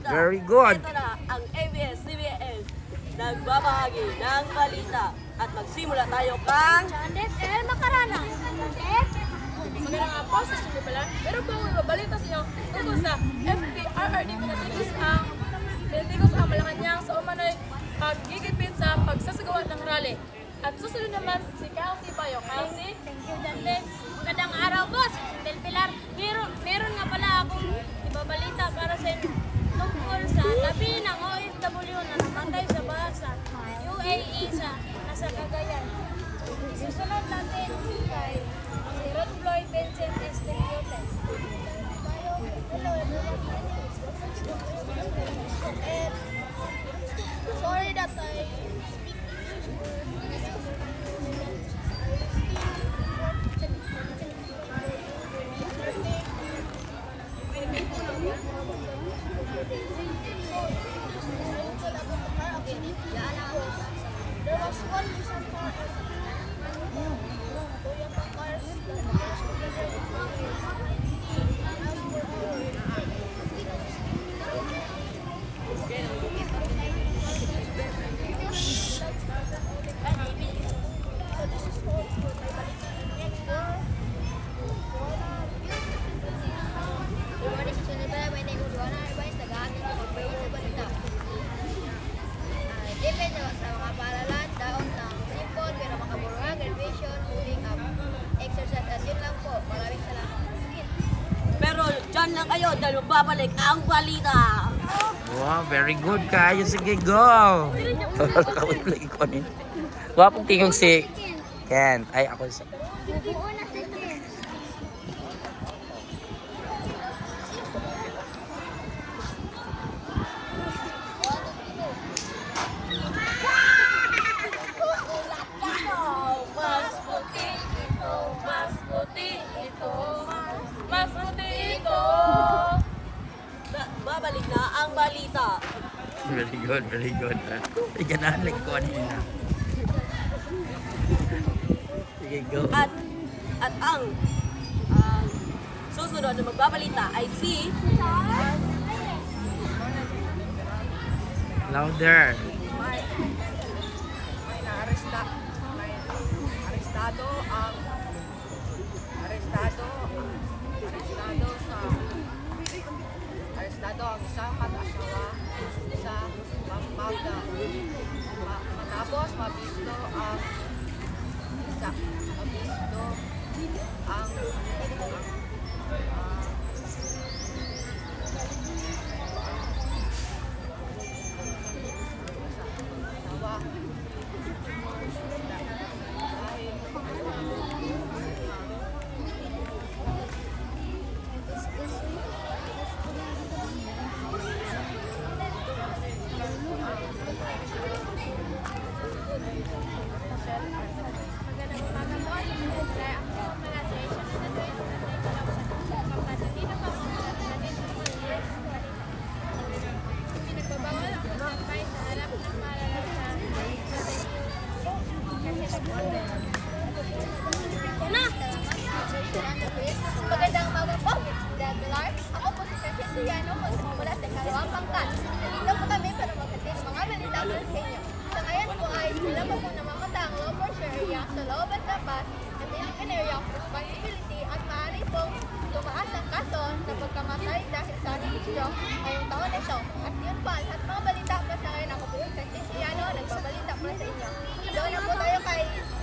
Very good. Ito na ang ABS-CBN nagbabahagi ng balita at magsimula tayo kang Janet El Macarana. Magandang po sa studio pala. Pero po may babalita sa inyo tungkol sa FPRRD Pinatigos ang Pinatigos ang Malacanang sa umano'y paggigipit sa pagsasagawa ng rally. At susunod naman si Kelsey Bayo. all lang kayo dahil magbabalik ang balita. Wow, very good kayo. Sige, go! Kawit lagi ko ni. Wapong tingong si Ken. Ay, ako sa... Una second. Balita. Very good, very good. Ganahan lang ko nila. Sige, go. At at ang ang susunod na magbabalita ay si Louder. may may naaresta may arestado ang Una! Magandang umaga po. Del Pilar. Ako po si Sir Cristiano mula sa Kalawang Pangkat. Nandito po para magkatid mga balita para sa inyo. Sa ngayon po ay sila po po namamatay ang for share area sa loob at labas ng Philippine Area of Responsibility at ang kaso sa pagkamatay sa anisyo ngayong taon ito. At yun po, ang lahat mga balita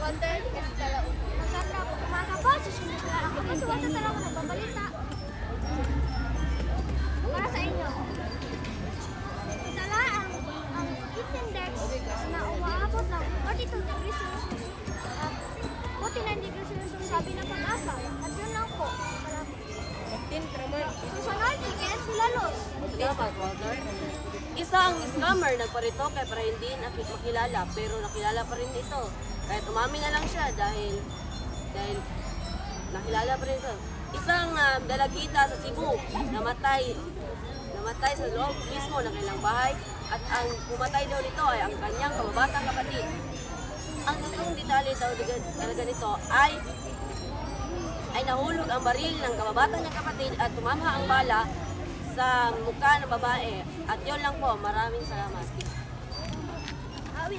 kay Walter Escalao. Magandang umaga po. Susunod na ako po Wata Tarang nagbabalita. Para sa inyo. Dala ang, ang heat index na umaabot ng 42 degrees Celsius. at 49 degrees Celsius sabi ng pag-asa. At yun lang po. Salamat. Susunod, si Ken Silalos. Dapat, Walter. Isang scammer nagparito kay para hindi nakik- makilala pero nakilala pa rin ito. Kaya umami na lang siya dahil dahil nakilala pa rin ito. Isang ah, dalagita sa Cebu namatay namatay sa loob mismo ng kanilang bahay at ang pumatay daw nito ay ang kanyang kababatang kapatid. Ang totoong detalye daw talaga nito ay ay nahulog ang baril ng kababatang niyang kapatid at tumama ang bala sa mukha ng babae. At yun lang po. Maraming salamat. Ano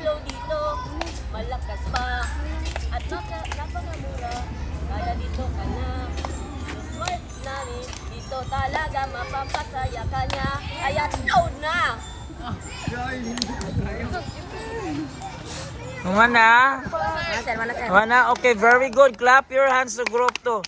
na load dito? Malakas pa at naka, napakamura. Kaya dito ka na. Smart namin, dito talaga mapapasaya ka niya. Kaya load na! Mana? Mana? Okay, very good. Clap your hands to group 2.